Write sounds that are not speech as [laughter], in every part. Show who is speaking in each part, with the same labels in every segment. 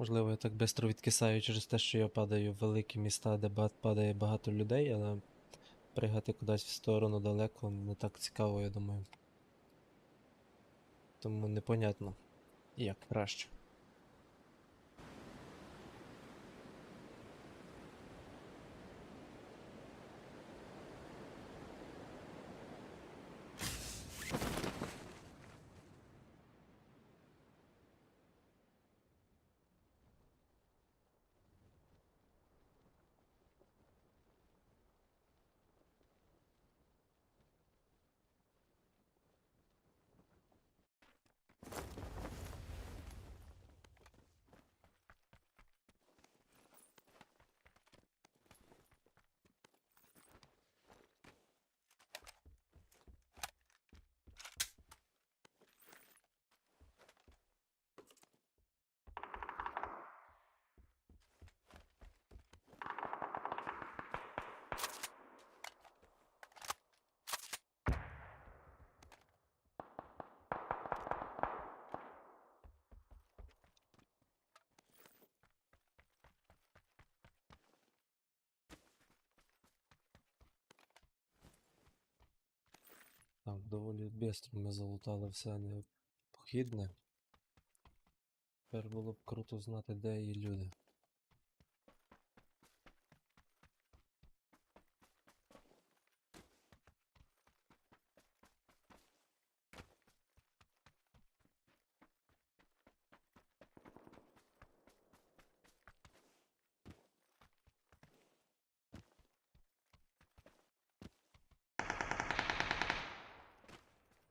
Speaker 1: Можливо, я так швидко відкисаю через те, що я падаю в великі міста, де падає багато людей, але пригати кудись в сторону далеко не так цікаво, я думаю. Тому непонятно, як краще. Так, доволі швидко ми залутали все необхідне. Тепер було б круто знати, де є люди.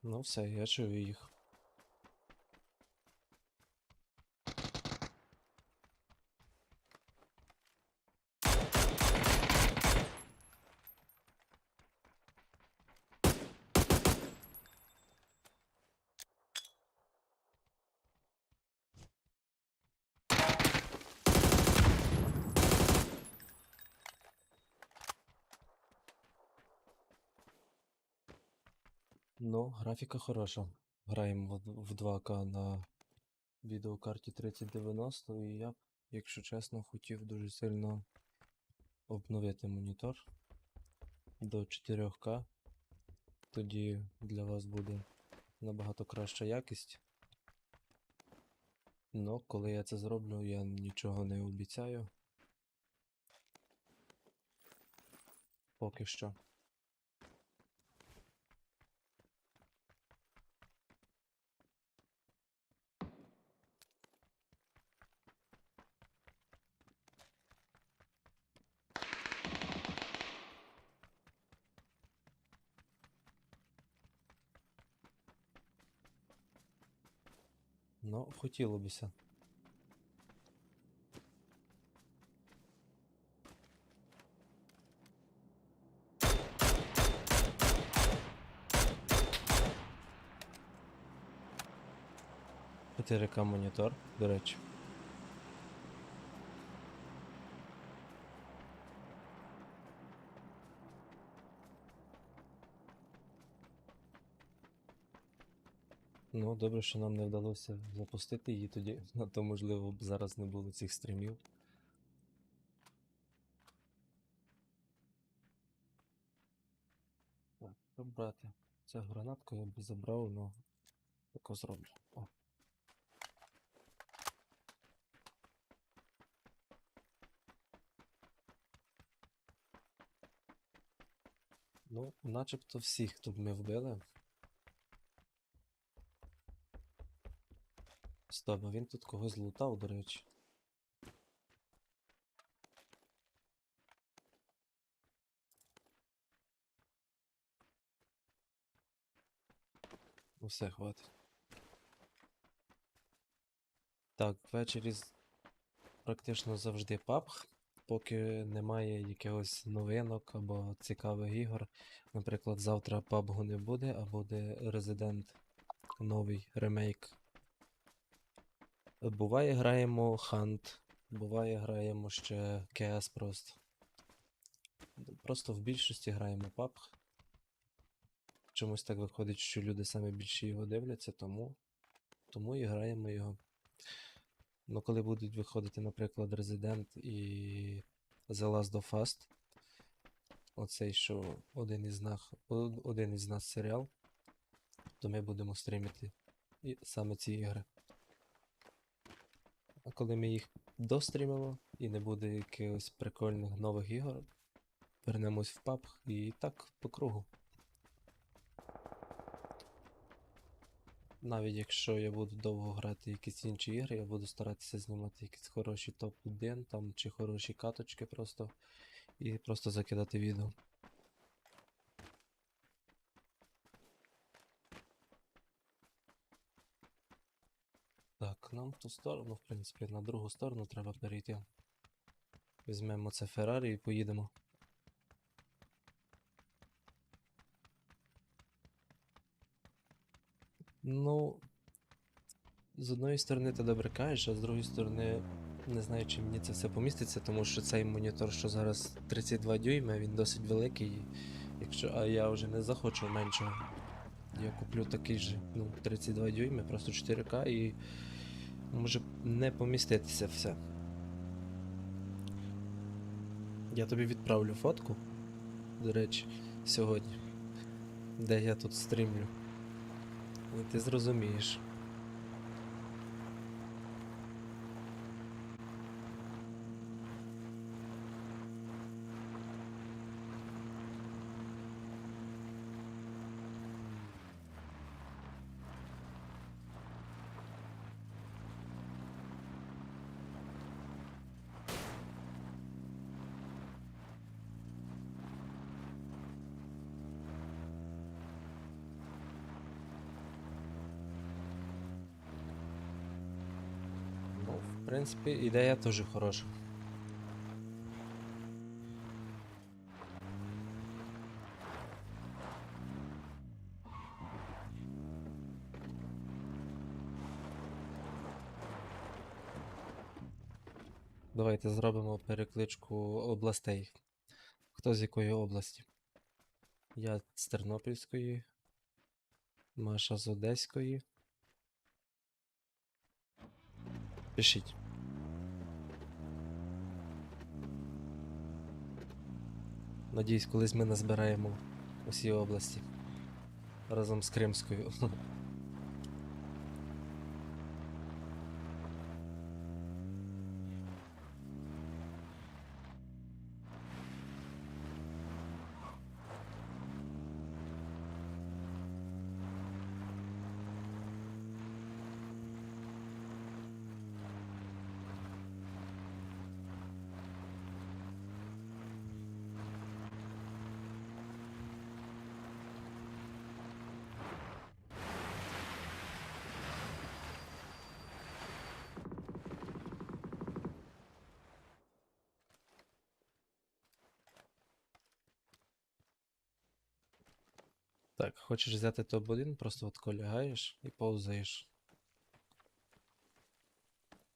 Speaker 1: Ну все, я чую їх. Ну, графіка хороша. Граємо в, в 2К на відеокарті 3090, і я, якщо чесно, хотів дуже сильно обновити монітор до 4К. Тоді для вас буде набагато краща якість. Но коли я це зроблю, я нічого не обіцяю. Поки що. Ну, хотіло бися. Чотири к монітор, до речі. Ну, добре, що нам не вдалося запустити її тоді, [laughs] а то можливо б зараз не було цих стрімів. Так, що брати? Цю гранатку я б забрав, ну тако зроблю. О. Ну, начебто всіх тут ми вбили. Стоп, а він тут когось лутав, до речі. Ну все, хватить. Так, ввечері практично завжди пабг, поки немає якихось новинок або цікавих ігор. Наприклад, завтра пабгу не буде, а буде Resident новий ремейк. Буває граємо Hunt, буває граємо ще CS просто. Просто в більшості граємо PUBG. Чомусь так виходить, що люди саме більше його дивляться, тому, тому і граємо його. Ну, коли будуть виходити, наприклад, Resident і The Last of Us, оцей, що один із нас, один із нас серіал, то ми будемо стрімити саме ці ігри. А коли ми їх дострімимо і не буде якихось прикольних нових ігор, вернемось в паб і так по кругу. Навіть якщо я буду довго грати якісь інші ігри, я буду старатися знімати якісь хороші топ-1 там чи хороші каточки просто і просто закидати відео. Нам в ту сторону, в принципі, на другу сторону треба перейти. Візьмемо це Феррарі і поїдемо. Ну, з одної сторони ти добре кажеш, а з другої сторони не знаю, чи мені це все поміститься, тому що цей монітор, що зараз 32 дюйма, він досить великий. Якщо, а я вже не захочу меншого. Я куплю такий же, ну, 32 дюйми, просто 4К і може не поміститися все. Я тобі відправлю фотку, до речі, сьогодні, де я тут стрімлю. І ти зрозумієш. Ну, в принципі, ідея теж хороша. Давайте зробимо перекличку областей. Хто з якої області? Я з Тернопільської, Маша з Одеської. Пишіть. Надіюсь, колись ми назбираємо усі області разом з Кримською. Так, хочеш взяти топ-1, просто от лягаєш і повзаєш.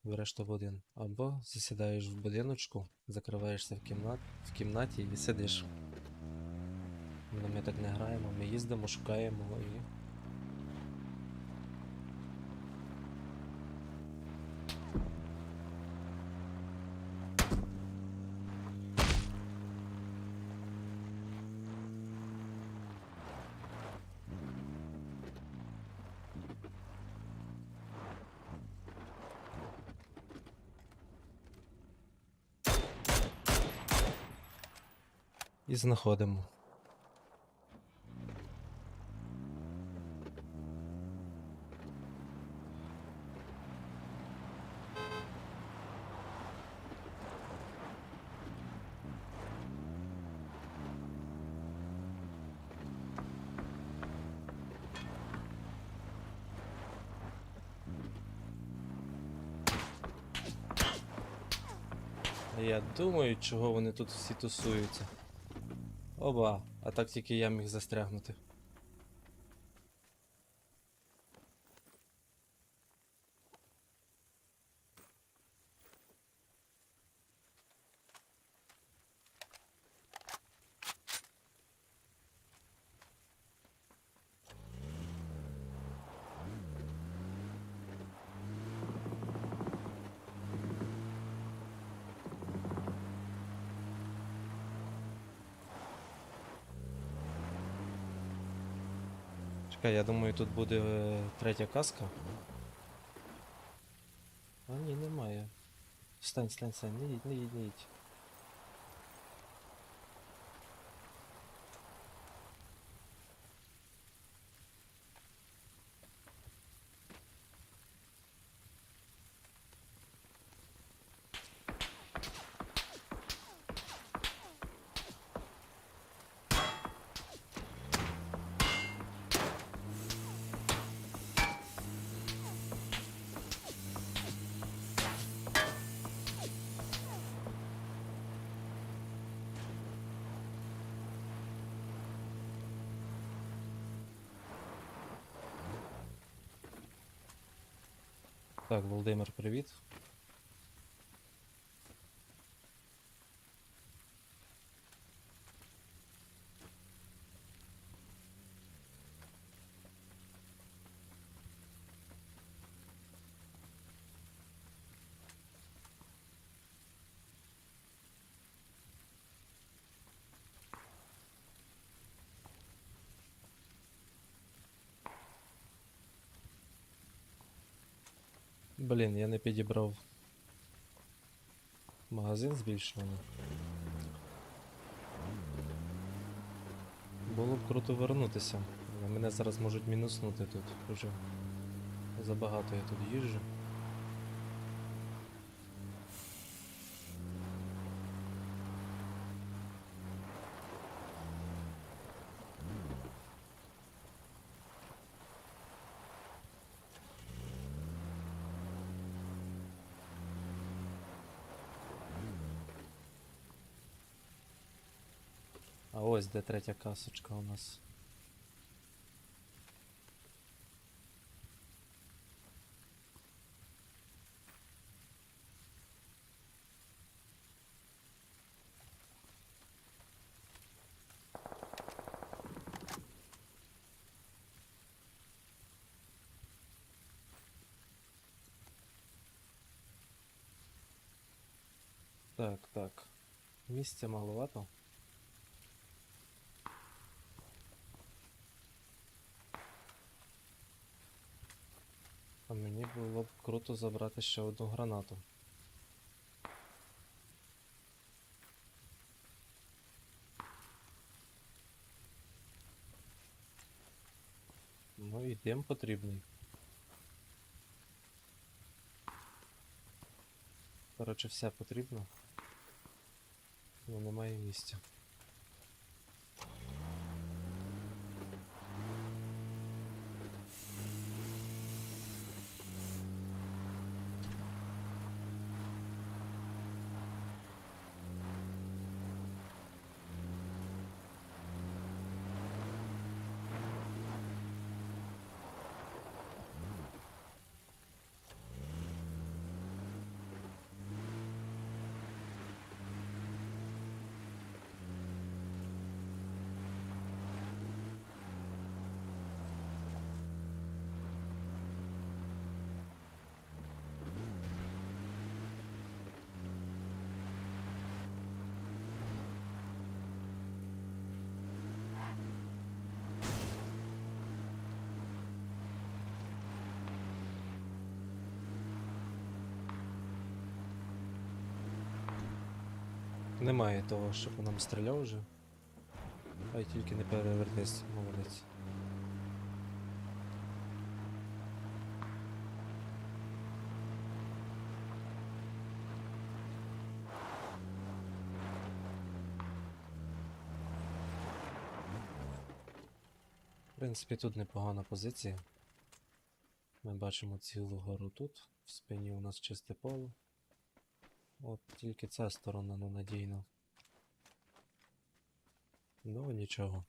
Speaker 1: Береш топ-1. Або засідаєш в будиночку, закриваєшся в, кімнат... в кімнаті і сидиш. Ну, ми так не граємо, ми їздимо, шукаємо і. Знаходимо. Я думаю, чого вони тут всі тусуються. Оба, а так тільки я міг застрягнути. Думаю, тут буде е, третя каска. А ні, немає. Стань, стань, стань, не їдь, не їдь, не їдь. Так, Володимир, привіт. Блін, я не підібрав магазин збільшений. Було б круто вернутися. Мене зараз можуть мінуснути тут уже. Забагато я тут їжджу. Ось де третя касочка у нас. Так, так. Місця маловато. А мені було б круто забрати ще одну гранату. Ну і дим потрібний. Коротше, все потрібно. Ну немає місця. Немає того, щоб нам стріляв вже. Хай тільки не перевернись, молодець. В принципі, тут непогана позиція. Ми бачимо цілу гору тут. В спині у нас чисте поле. От тільки ця сторона ненадійна. Ну, нічого.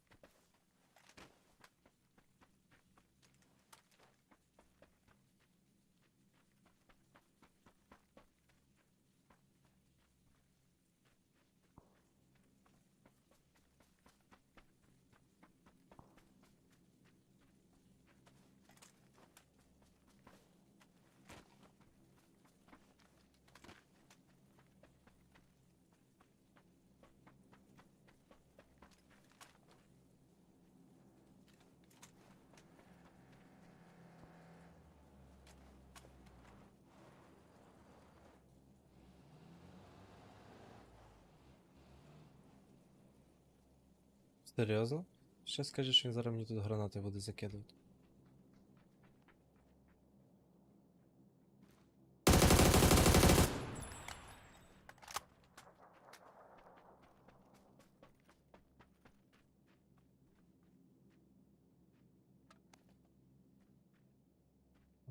Speaker 1: Серйозно? Ще скажи, що він зараз мені тут гранати буде закидувати.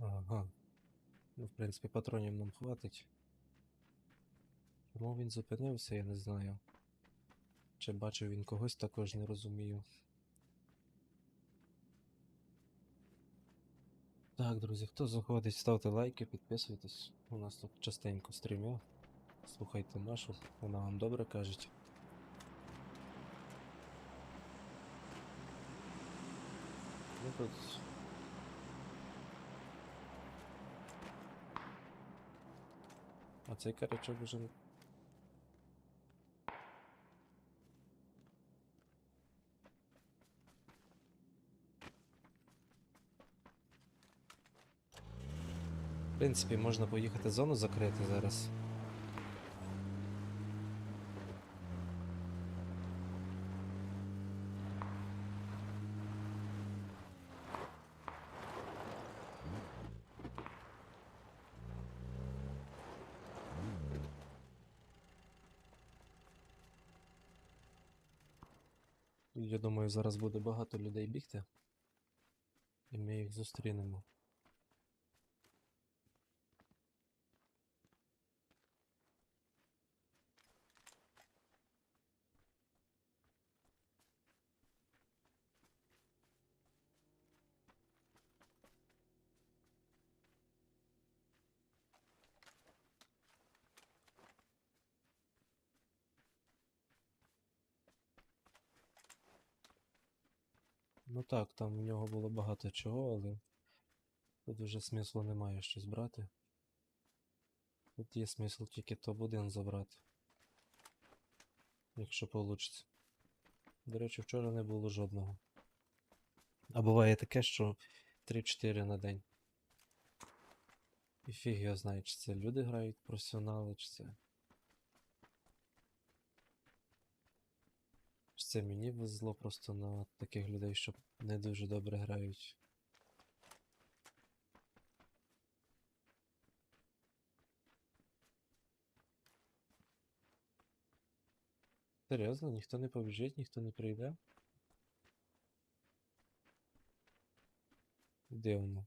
Speaker 1: Ага. Ну, в принципі, патронів нам хватить. Чому він зупинився, я не знаю. Чи бачив він когось, також не розумію. Так, друзі, хто заходить, ставте лайки, підписуйтесь. У нас тут частенько стрімя. Слухайте нашу, вона вам добре каже. Ну тут. А цей карячок вже. Принципі, можна поїхати зону закрити зараз. Я думаю, зараз буде багато людей бігти. І ми їх зустрінемо. Ну так, там в нього було багато чого, але тут вже смислу немає щось брати. Тут є смисл тільки топ-1 забрати. Якщо вийде. До речі, вчора не було жодного. А буває таке, що 3-4 на день. І фіг його знає, чи це люди грають професіонали, чи це. Це мені везло просто на таких людей, що не дуже добре грають. Серйозно, ніхто не побіжить, ніхто не прийде. Дивно.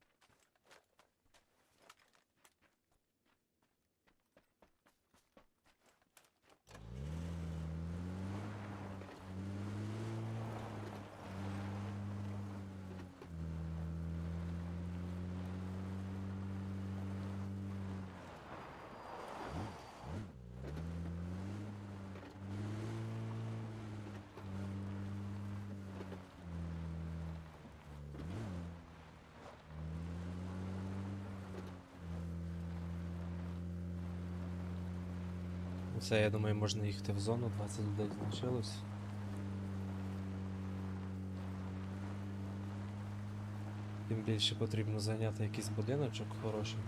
Speaker 1: Все, я думаю, можна їхати в зону, 20 людей залишилось. Тим більше потрібно зайняти якийсь будиночок хороший.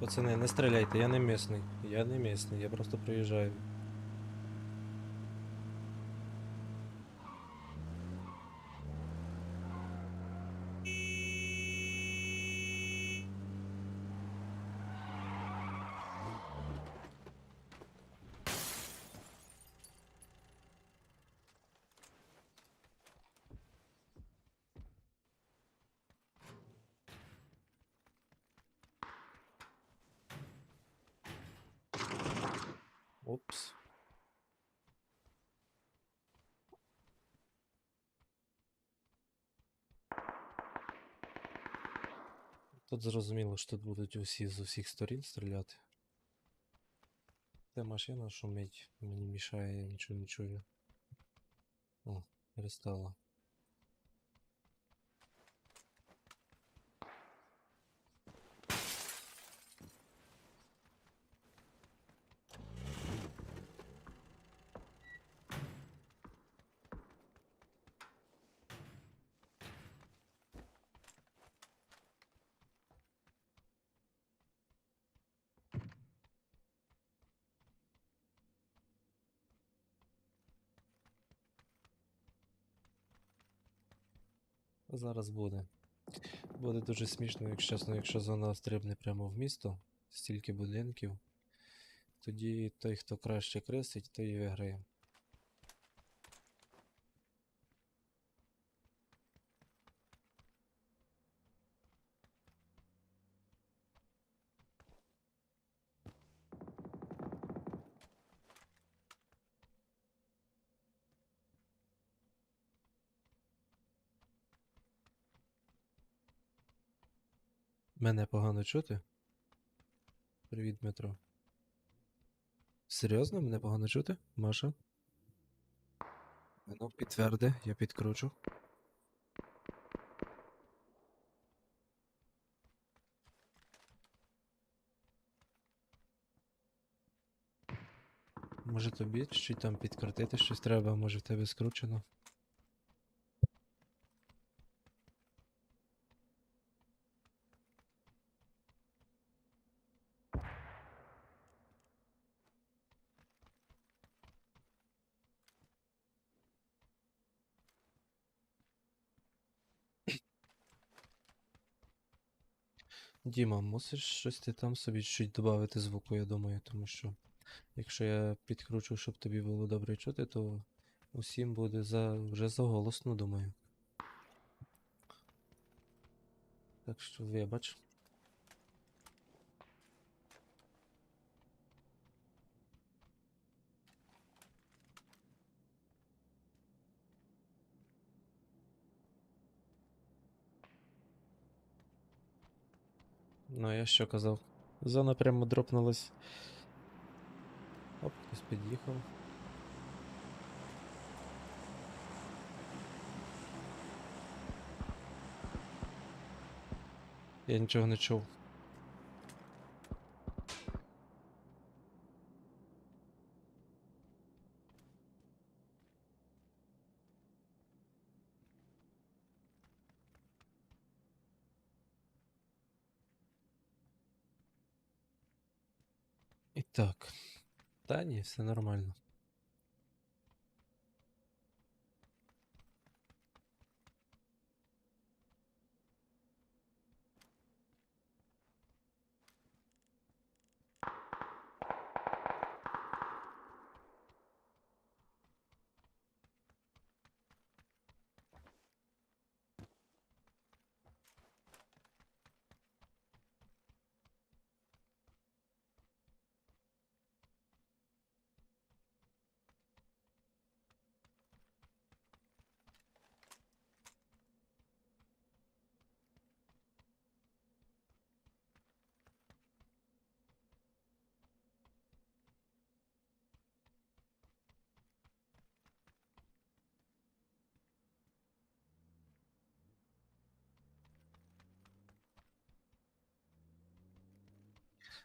Speaker 1: Пацани, не стріляйте, я не місний. Я не місний, я просто приїжджаю. Тут зрозуміло, що тут будуть усі з усіх сторін стріляти. Та машина шумить, мені мішає, я нічого не чую. О, перестала. Зараз буде. Буде дуже смішно, якщо чесно, якщо зона стрибне прямо в місто, стільки будинків. Тоді той, хто краще кресить, той і виграє. Мене погано чути? Привіт, Дмитро. Серйозно, мене погано чути? Маша? Ну, підтверди, я підкручу. Може тобі чи там підкрутити щось треба, може в тебе скручено? Діма, мусиш щось ти там собі чуть додати звуку, я думаю, тому що якщо я підкручу, щоб тобі було добре чути, то усім буде за вже заголосно, думаю. Так що вибач. Ну, я що казав? Зона прямо дропнулась. Оп, хтось під'їхав. Я нічого не чув. І так. Та ні, все нормально.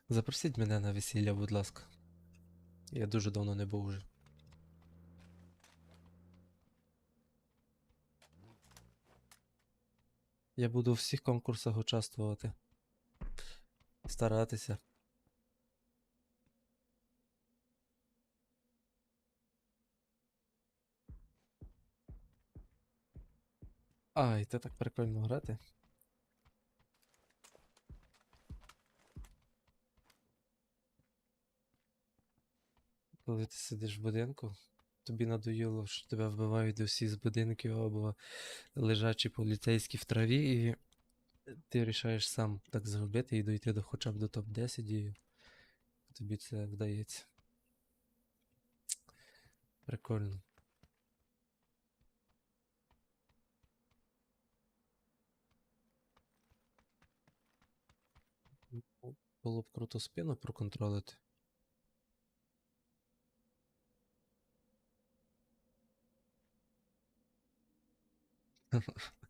Speaker 1: Запросіть мене на весілля, будь ласка. Я дуже давно не був вже. Я буду у всіх конкурсах участвувати. Старатися. Ай, це так прикольно грати. Коли ти сидиш в будинку, тобі надоїло, що тебе вбивають усі з будинків або лежачі поліцейські в траві, і ти вирішаєш сам так зробити і дойти до хоча б до топ-10, і тобі це вдається. Прикольно. Було б круто спину проконтролити. [laughs]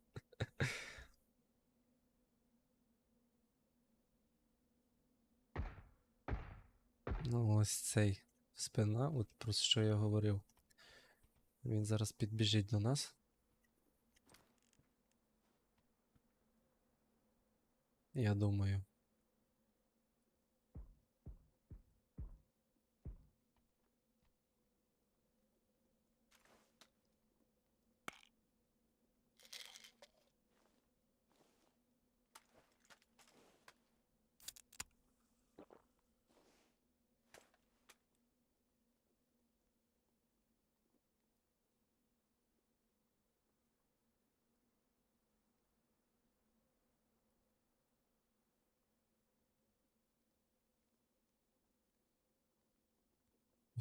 Speaker 1: Ну, ось цей спина, от про що я говорив. Він зараз підбіжить до нас. Я думаю.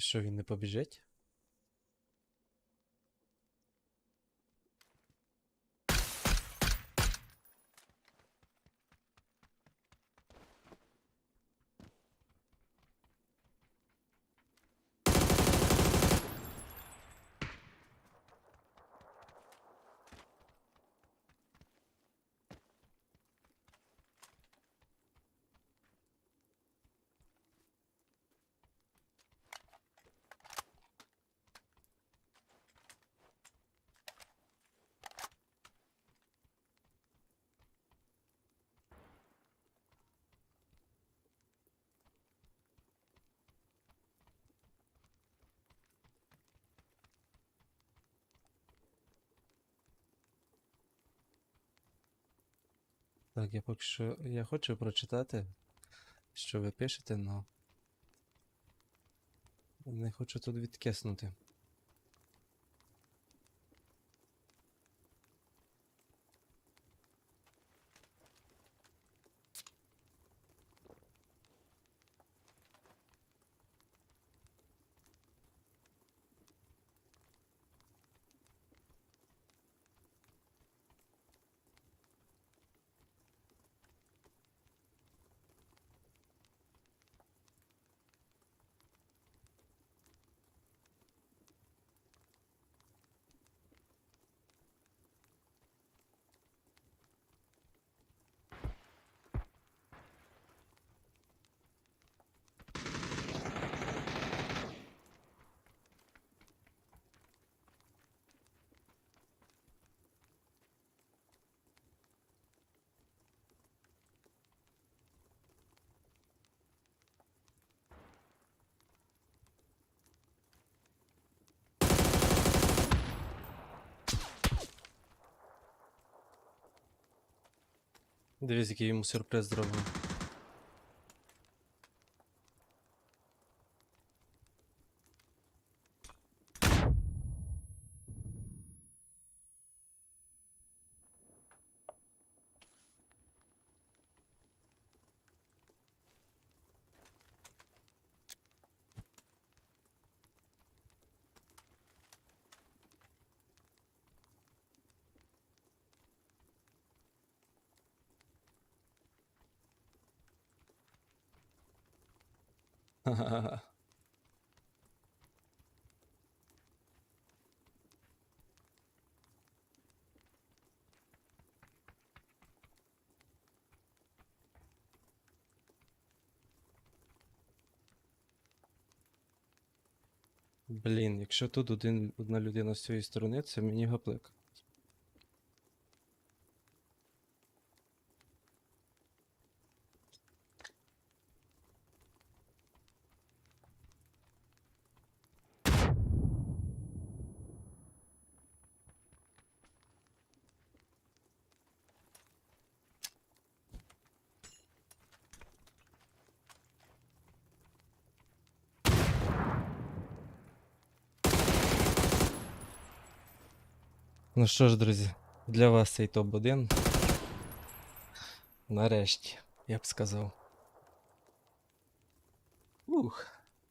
Speaker 1: Що він не побіжить? Так, я поки що. Я хочу прочитати, що ви пишете, но. Не хочу тут відкиснути. Дивись, який йому сюрприз зробив. Блін, якщо тут один, одна людина з цієї сторони, це мені гаплик. Ну що ж, друзі, для вас цей топ-1. Нарешті, я б сказав. Ух.